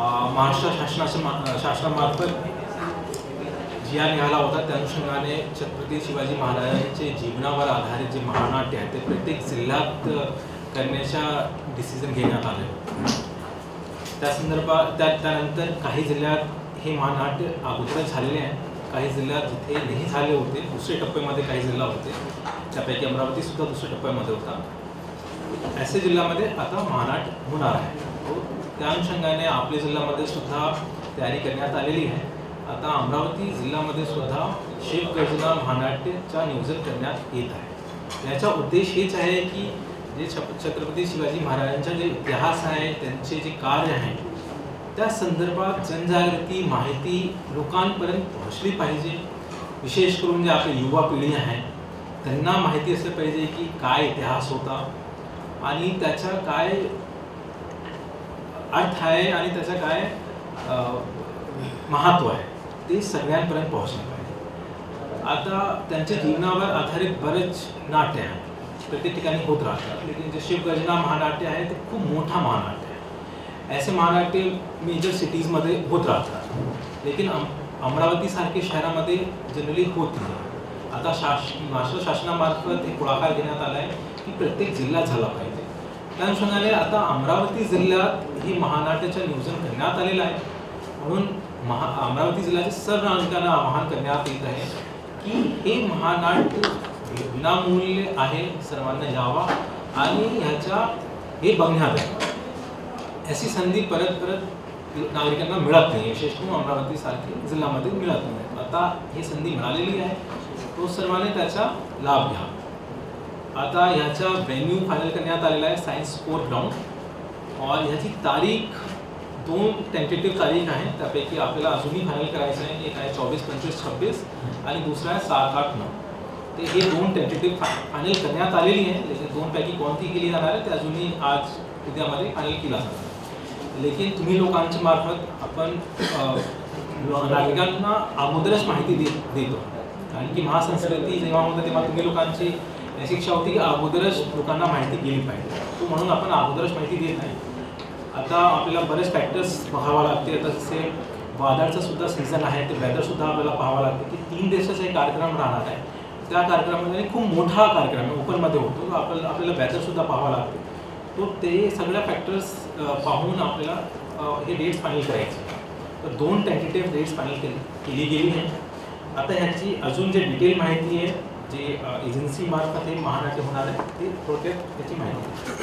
महाराष्ट्र शासनाच्या शासनामार्फत जिया निघाला होता. त्या अनुषंगाने छत्रपती शिवाजी महाराजांचे जीवनावर आधारित जे महानाट्य आहे ते प्रत्येक जिल्ह्यात करण्याच्या डिसिजन घेण्यात आले त्या संदर्भात त्या त्यानंतर काही जिल्ह्यात हे महानाट्य अगोदर झालेले आहे. काही जिल्ह्यात जिथे नाही झाले होते दुसऱ्या टप्प्यामध्ये काही जिल्हा होते. त्यापैकी अमरावती सुद्धा दुसऱ्या टप्प्यामध्ये होता. असे जिल्ह्यामध्ये आता महानाट होणार आहे. त्या अनुषंगाने आपल्या जिल्ह्यामध्ये सुद्धा तयारी करण्यात आलेली आहे. आता अमरावती जिल्ह्यामध्ये सुद्धा शिवगर्जना महानाट्यचा नियोजन करण्यात येत आहे. याचा उद्देश हेच आहे की जे छप छत्रपती शिवाजी महाराजांचा जे इतिहास आहे त्यांचे जे कार्य आहे त्या संदर्भात जनजागृती माहिती लोकांपर्यंत पोहोचली पाहिजे. विशेष करून जे आपली युवा पिढी आहे त्यांना माहिती असलं पाहिजे की काय इतिहास होता आणि त्याचा काय अर्थ आहे आणि त्याचं काय महत्त्व आहे. ते सगळ्यांपर्यंत पोहोचलं पाहिजे. आता त्यांच्या जीवनावर आधारित बरेच नाट्य आहे प्रत्येक ठिकाणी होत राहतात. लेकिन जे शिवगर्जना महानाट्य आहे ते खूप मोठा महानाट्य आहे. ऐसे महानाट्य मेजर सिटीजमध्ये होत राहतात. लेकिन अम अमरावतीसारख्या शहरामध्ये जनरली होत नाही. आता शास महाराष्ट्र शासनामार्फत एक पुढाकार घेण्यात आला आहे की प्रत्येक जिल्हा झाला पाहिजे. त्या अनुषंगाने आता अमरावती जिल्ह्यात ही महानाट्याचं नियोजन करण्यात आलेलं आहे. म्हणून महा अमरावती जिल्ह्याचे सर्व नागरिकांना आवाहन करण्यात येत आहे की हे महानाट्य विनामूल्य आहे सर्वांना यावा आणि ह्याच्या हे बघण्यात यावं अशी संधी परत परत नागरिकांना मिळत नाही. विशेष करून अमरावतीसारखी जिल्ह्यामध्ये मिळत नाही. आता ही संधी मिळालेली आहे. तो सर्वांनी त्याचा लाभ घ्या. आता ह्याचा व्हेन्यू फायनल करण्यात आलेला आहे सायन्स स्पोर्ट ग्राउंड और ह्याची तारीख दोन टेंटेटिव्ह तारीख आहे. त्यापैकी आपल्याला अजूनही फायनल करायचं आहे. एक आहे चोवीस पंचवीस छब्बीस आणि दुसरा आहे सात आठ नऊ. ते हे दोन टेंटेटिव्ह फायनल करण्यात आलेली आहे. लेकिन दोनपैकी कोणती केली जाणार आहे ते अजूनही आज उद्यामध्ये फायनल केला जाणार लेकिन तुम्ही लोकांच्या मार्फत आपण नागरिकांना अगोदरच माहिती दे देतो. कारण की महासंस्कृती जेव्हा होतं तेव्हा तुम्ही लोकांची शिक्षा होती की अगोदरच लोकांना माहिती गेली पाहिजे. तो म्हणून आपण अगोदरच माहिती देत नाही. आता आपल्याला बरेच फॅक्टर्स पाहावा लागते. आता जसे वादळचं सुद्धा सीझन आहे ते वेदरसुद्धा आपल्याला पाहावं लागते की तीन दिवसाचा एक कार्यक्रम राहणार आहे. त्या कार्यक्रमामध्ये खूप मोठा कार्यक्रम आहे ओपनमध्ये होतो. तो आपल्याला आपल्याला वेदरसुद्धा पाहावा लागते. तो ते सगळ्या फॅक्टर्स पाहून आपल्याला हे डेट्स फायनल करायचे. तर दोन टेंटेटिव्ह डेट्स फायनल केली केली गेली आहे आता ह्याची अजून जे डिटेल माहिती आहे जे एजन्सीमार्फत हे महानाट्य होणार आहे ते थोडक्यात त्याची माहिती.